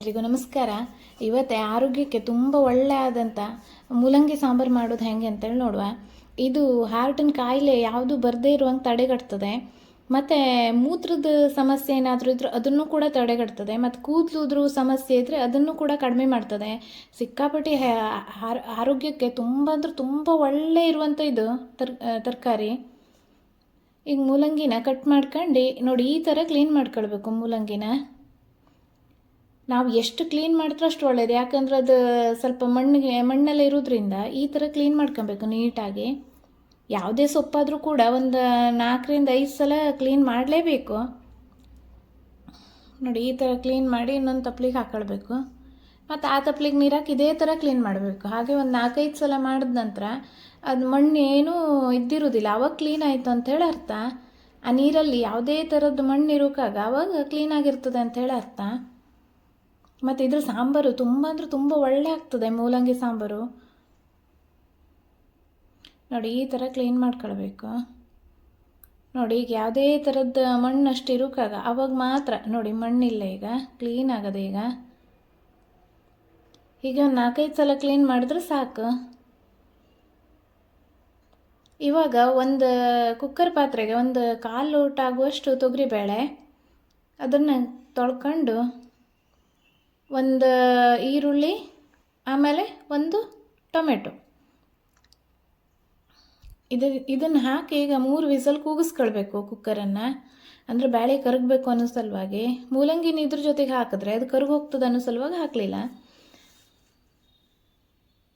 ಎಲ್ರಿಗೂ ನಮಸ್ಕಾರ. ಇವತ್ತೆ ಆರೋಗ್ಯಕ್ಕೆ ತುಂಬ ಒಳ್ಳೆ ಆದಂಥ ಮೂಲಂಗಿ ಸಾಂಬಾರು ಮಾಡೋದು ಹೆಂಗೆ ಅಂತೇಳಿ ನೋಡುವ. ಇದು ಹಾರ್ಟಿನ ಕಾಯಿಲೆ ಯಾವುದು ಬರದೇ ಇರುವಂಗೆ ತಡೆಗಟ್ತದೆ. ಮತ್ತು ಮೂತ್ರದ ಸಮಸ್ಯೆ ಏನಾದರೂ ಇದ್ರೂ ಅದನ್ನು ಕೂಡ ತಡೆಗಟ್ತದೆ. ಮತ್ತು ಕೂದಲುದ್ರ ಸಮಸ್ಯೆ ಇದ್ದರೆ ಅದನ್ನು ಕೂಡ ಕಡಿಮೆ ಮಾಡ್ತದೆ. ಸಿಕ್ಕಾಪಟ್ಟಿ ಆರೋಗ್ಯಕ್ಕೆ ತುಂಬ ಅಂದ್ರೆ ತುಂಬ ಒಳ್ಳೆ ಇರುವಂಥ ಇದು ತರ್ ತರಕಾರಿ. ಈಗ ಮೂಲಂಗಿನ ಕಟ್ ಮಾಡ್ಕೊಂಡು ನೋಡಿ ಈ ಥರ ಕ್ಲೀನ್ ಮಾಡ್ಕೊಳ್ಬೇಕು ಮೂಲಂಗಿನ. ನಾವು ಎಷ್ಟು ಕ್ಲೀನ್ ಮಾಡಿದ್ರೆ ಅಷ್ಟು ಒಳ್ಳೇದು. ಯಾಕಂದ್ರೆ ಅದು ಸ್ವಲ್ಪ ಮಣ್ಣಿಗೆ, ಮಣ್ಣಲ್ಲಿ ಇರೋದ್ರಿಂದ ಈ ಥರ ಕ್ಲೀನ್ ಮಾಡ್ಕೊಬೇಕು ನೀಟಾಗಿ. ಯಾವುದೇ ಸೊಪ್ಪಾದರೂ ಕೂಡ ಒಂದು ನಾಲ್ಕರಿಂದ ಐದು ಸಲ ಕ್ಲೀನ್ ಮಾಡಲೇಬೇಕು. ನೋಡಿ, ಈ ಥರ ಕ್ಲೀನ್ ಮಾಡಿ ಇನ್ನೊಂದು ತಪ್ಲಿಗೆ ಹಾಕೊಳ್ಬೇಕು. ಮತ್ತು ಆ ತಪ್ಲಿಗೆ ನೀರು ಹಾಕಿ ಇದೇ ಥರ ಕ್ಲೀನ್ ಮಾಡಬೇಕು. ಹಾಗೆ ಒಂದು ನಾಲ್ಕೈದು ಸಲ ಮಾಡಿದ ನಂತರ ಅದು ಮಣ್ಣು ಏನೂ ಇದ್ದಿರೋದಿಲ್ಲ. ಅವಾಗ ಕ್ಲೀನ್ ಆಯಿತು ಅಂಥೇಳಿ ಅರ್ಥ. ಆ ನೀರಲ್ಲಿ ಯಾವುದೇ ಥರದ್ದು ಮಣ್ಣು ಇರೋಕ್ಕಾಗ ಅವಾಗ ಕ್ಲೀನಾಗಿರ್ತದೆ ಹೇಳಿ ಅರ್ಥ. ಮತ್ತು ಇದ್ರ ಸಾಂಬಾರು ತುಂಬ ಅಂದರೆ ತುಂಬ ಒಳ್ಳೆ ಆಗ್ತದೆ, ಮೂಲಂಗಿ ಸಾಂಬಾರು. ನೋಡಿ, ಈ ಥರ ಕ್ಲೀನ್ ಮಾಡ್ಕೊಳ್ಬೇಕು. ನೋಡಿ, ಈಗ ಯಾವುದೇ ಥರದ ಮಣ್ಣು ಅಷ್ಟು ಇರೋಕ್ಕಾಗ ಅವಾಗ ಮಾತ್ರ, ನೋಡಿ, ಮಣ್ಣಿಲ್ಲ ಈಗ ಕ್ಲೀನ್ ಆಗದೆ ಈಗ. ಈಗ ಒಂದು ನಾಲ್ಕೈದು ಸಲ ಕ್ಲೀನ್ ಮಾಡಿದ್ರೆ ಸಾಕು. ಇವಾಗ ಒಂದು ಕುಕ್ಕರ್ ಪಾತ್ರೆಗೆ ಒಂದು ಕಾಲು ಲೋಟ ಆಗುವಷ್ಟು ತೊಗರಿಬೇಳೆ, ಅದನ್ನು ತೊಳ್ಕೊಂಡು ಒಂದು ಈರುಳ್ಳಿ, ಆಮೇಲೆ ಒಂದು ಟೊಮೆಟೊ. ಇದು, ಇದನ್ನು ಹಾಕಿ ಈಗ ಮೂರು ವಿಸಲ್ ಕೂಗಿಸ್ಕೊಳ್ಬೇಕು ಕುಕ್ಕರನ್ನು. ಅಂದರೆ ಬ್ಯಾಳೆ ಕರಗಬೇಕು ಅನ್ನೋ ಸಲುವಾಗಿ. ಮೂಲಂಗಿನ ಇದ್ರ ಜೊತೆಗೆ ಹಾಕಿದ್ರೆ ಅದು ಕರಗೋಗ್ತದೆ ಅನ್ನೋ ಸಲುವಾಗಿ ಹಾಕಲಿಲ್ಲ.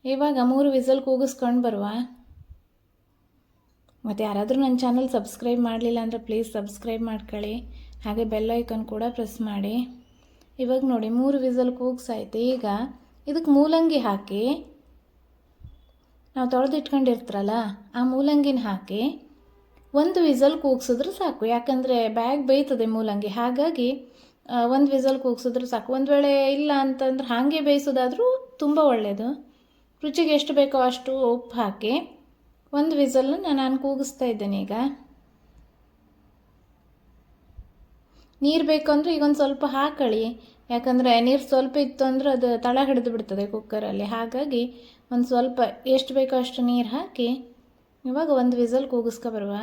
ಇವಾಗ ಮೂರು ವಿಸಲ್ ಕೂಗಿಸ್ಕೊಂಡು ಬರುವ. ಮತ್ತು ಯಾರಾದರೂ ನನ್ನ ಚಾನಲ್ ಸಬ್ಸ್ಕ್ರೈಬ್ ಮಾಡಲಿಲ್ಲ ಅಂದರೆ ಪ್ಲೀಸ್ ಸಬ್ಸ್ಕ್ರೈಬ್ ಮಾಡ್ಕೊಳ್ಳಿ. ಹಾಗೆ ಬೆಲ್ ಐಕನ್ ಕೂಡ ಪ್ರೆಸ್ ಮಾಡಿ. ಇವಾಗ ನೋಡಿ, ಮೂರು ವಿಸಲ್ ಕೂಗ್ಸಾಯ್ತು. ಈಗ ಇದಕ್ಕೆ ಮೂಲಂಗಿ ಹಾಕಿ, ನಾವು ತೊಳೆದಿಟ್ಕೊಂಡಿರ್ತಾರಲ್ಲ, ಆ ಮೂಲಂಗಿನ ಹಾಕಿ ಒಂದು ವಿಸಲ್ ಕೂಗ್ಸಿದ್ರೆ ಸಾಕು. ಯಾಕಂದರೆ ಬ್ಯಾಗ್ ಬೇಯ್ತದೆ ಮೂಲಂಗಿ. ಹಾಗಾಗಿ ಒಂದು ವಿಸಲ್ ಕೂಗ್ಸಿದ್ರೆ ಸಾಕು. ಒಂದು ವೇಳೆ ಇಲ್ಲ ಅಂತಂದ್ರೆ ಹಾಗೆ ಬೇಯಿಸೋದಾದರೂ ತುಂಬ ಒಳ್ಳೆಯದು ರುಚಿಗೆ ಎಷ್ಟು ಬೇಕೋ ಅಷ್ಟು ಉಪ್ಪು ಹಾಕಿ ಒಂದು ವಿಸಲನ್ನ ನಾನು ಕೂಗಿಸ್ತಾ ಇದ್ದೇನೆ ಈಗ. ನೀರು ಬೇಕು ಅಂದರೆ ಈಗ ಒಂದು ಸ್ವಲ್ಪ ಹಾಕೊಳ್ಳಿ ಯಾಕಂದರೆ ನೀರು ಸ್ವಲ್ಪ ಇತ್ತು ಅಂದ್ರೆ ಅದು ತಳ ಹಿಡಿದು ಬಿಡ್ತದೆ ಕುಕ್ಕರಲ್ಲಿ ಹಾಗಾಗಿ ಒಂದು ಸ್ವಲ್ಪ ಎಷ್ಟು ಬೇಕೋ ಅಷ್ಟು ನೀರು ಹಾಕಿ ಇವಾಗ ಒಂದು ವಿಸಲ್ ಕೂಗಿಸ್ಕೊ ಬರುವ.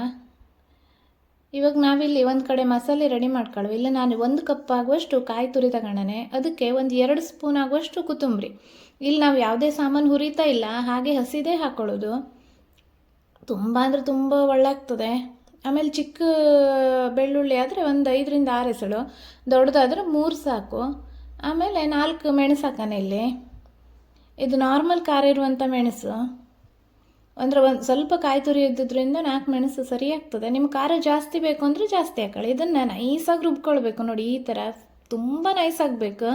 ಇವಾಗ ನಾವಿಲ್ಲಿ ಒಂದು ಕಡೆ ಮಸಾಲೆ ರೆಡಿ ಮಾಡ್ಕೊಳ್ಳುವ ಇಲ್ಲ ನಾನು ಒಂದು ಕಪ್ ಆಗುವಷ್ಟು ಕಾಯಿ ತುರಿ ತಗೊಂಡನೆ. ಅದಕ್ಕೆ ಒಂದು ಎರಡು ಸ್ಪೂನ್ ಆಗುವಷ್ಟು ಕೊತ್ತಂಬರಿ. ಇಲ್ಲಿ ನಾವು ಯಾವುದೇ ಸಾಮಾನು ಹುರಿತಾ ಇಲ್ಲ. ಹಾಗೆ ಹಸಿದೇ ಹಾಕ್ಕೊಳ್ಳೋದು ತುಂಬ ಅಂದರೆ ತುಂಬ ಒಳ್ಳೆ ಆಗ್ತದೆ ಆಮೇಲೆ ಚಿಕ್ಕ ಬೆಳ್ಳುಳ್ಳಿ ಆದರೆ ಒಂದು ಐದರಿಂದ ಆರು ಎಸಳು ದೊಡ್ಡದಾದ್ರೆ ಮೂರು ಸಾಕು. ಆಮೇಲೆ ನಾಲ್ಕು ಮೆಣಸು ಹಾಕೋಣ ಇಲ್ಲಿ. ಇದು ನಾರ್ಮಲ್ ಖಾರ ಇರುವಂಥ ಮೆಣಸು. ಅಂದರೆ ಒಂದು ಸ್ವಲ್ಪ ಕಾಯಿ ತುರಿ ನಾಲ್ಕು ಮೆಣಸು ಸರಿ ಆಗ್ತದೆ. ನಿಮ್ಮ ಖಾರ ಜಾಸ್ತಿ ಬೇಕು ಅಂದರೆ ಜಾಸ್ತಿ ಹಾಕೊಳ್ಳಿ ಇದನ್ನು ನೈಸಾಗಿ ರುಬ್ಕೊಳ್ಬೇಕು ನೋಡಿ, ಈ ಥರ ತುಂಬ ನೈಸ್ ಆಗಬೇಕು.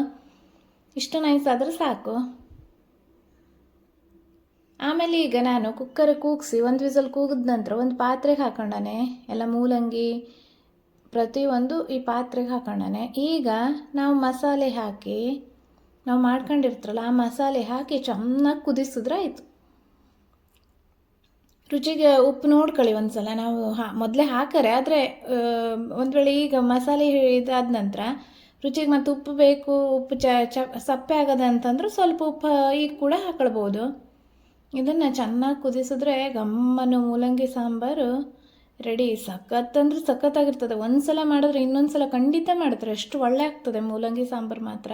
ಇಷ್ಟು ನೈಸ್ ಆದರೆ ಸಾಕು. ಆಮೇಲೆ ಈಗ ನಾನು ಕುಕ್ಕರ್ ಕೂಗಿಸಿ, ಒಂದು ವಿಸಲ್ ಕೂಗಿದ ನಂತರ ಒಂದು ಪಾತ್ರೆಗೆ ಹಾಕೊಂಡಾನೆ, ಎಲ್ಲ ಮೂಲಂಗಿ ಪ್ರತಿಯೊಂದು ಈ ಪಾತ್ರೆಗೆ ಹಾಕೊಂಡಾನೆ. ಈಗ ನಾವು ಮಸಾಲೆ ಹಾಕಿ, ನಾವು ಮಾಡ್ಕೊಂಡಿರ್ತಾರಲ್ಲ, ಆ ಮಸಾಲೆ ಹಾಕಿ ಚೆನ್ನಾಗಿ ಕುದಿಸಿದ್ರೆ ಆಯಿತು. ರುಚಿಗೆ ಉಪ್ಪು ನೋಡ್ಕೊಳ್ಳಿ ಒಂದ್ಸಲ. ನಾವು ಹಾ, ಮೊದಲೇ ಹಾಕರೆ, ಆದರೆ ಒಂದು ವೇಳೆ ಈಗ ಮಸಾಲೆ ಇದಾದ ನಂತರ ರುಚಿಗೆ ಮತ್ತು ಉಪ್ಪು ಬೇಕು, ಉಪ್ಪು ಚ ಚ, ಸಪ್ಪೆ ಆಗದ ಅಂತಂದ್ರೆ ಸ್ವಲ್ಪ ಉಪ್ಪು ಈಗ ಕೂಡ ಹಾಕೊಳ್ಬೋದು. ಇದನ್ನು ಚೆನ್ನಾಗಿ ಕುದಿಸಿದ್ರೆ ಗಮ್ಮನ. ಮೂಲಂಗಿ ಸಾಂಬಾರು ರೆಡಿ ಸಖತ್ ಅಂದ್ರೆ ಸಖತ್ತಾಗಿರ್ತದೆ. ಒಂದು ಸಲ ಮಾಡಿದ್ರೆ ಇನ್ನೊಂದು ಸಲ ಖಂಡಿತ ಮಾಡ್ತಾರೆ. ಅಷ್ಟು ಒಳ್ಳೆ ಆಗ್ತದೆ ಮೂಲಂಗಿ ಸಾಂಬಾರು ಮಾತ್ರ.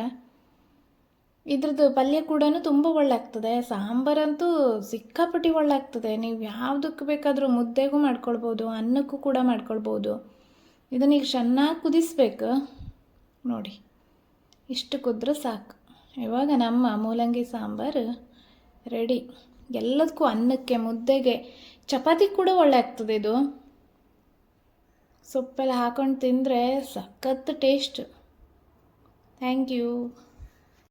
ಇದ್ರದ್ದು ಪಲ್ಯ ಕೂಡ ತುಂಬ ಒಳ್ಳೆ ಆಗ್ತದೆ. ಸಾಂಬಾರಂತೂ ಸಿಕ್ಕಾಪಟ್ಟಿ ಒಳ್ಳೆ ಆಗ್ತದೆ. ನೀವು ಯಾವುದಕ್ಕೆ ಬೇಕಾದರೂ ಮುದ್ದೆಗೂ ಮಾಡ್ಕೊಳ್ಬೋದು, ಅನ್ನಕ್ಕೂ ಕೂಡ ಮಾಡ್ಕೊಳ್ಬೋದು. ಇದನ್ನ ಈಗ ಚೆನ್ನಾಗಿ ಕುದಿಸ್ಬೇಕು. ನೋಡಿ, ಇಷ್ಟು ಕುದ್ರೆ ಸಾಕು. ಇವಾಗ ನಮ್ಮ ಮೂಲಂಗಿ ಸಾಂಬಾರು ರೆಡಿ ಎಲ್ಲದಕ್ಕೂ ಅನ್ನಕ್ಕೆ, ಮುದ್ದೆಗೆ, ಚಪಾತಿ ಕೂಡ ಒಳ್ಳೆ ಆಗ್ತದೆ ಇದು. ಸೊಪ್ಪೆಲ್ಲ ಹಾಕೊಂಡು ತಿಂದರೆ ಸಖತ್ತು ಟೇಸ್ಟ್ ಥ್ಯಾಂಕ್ ಯು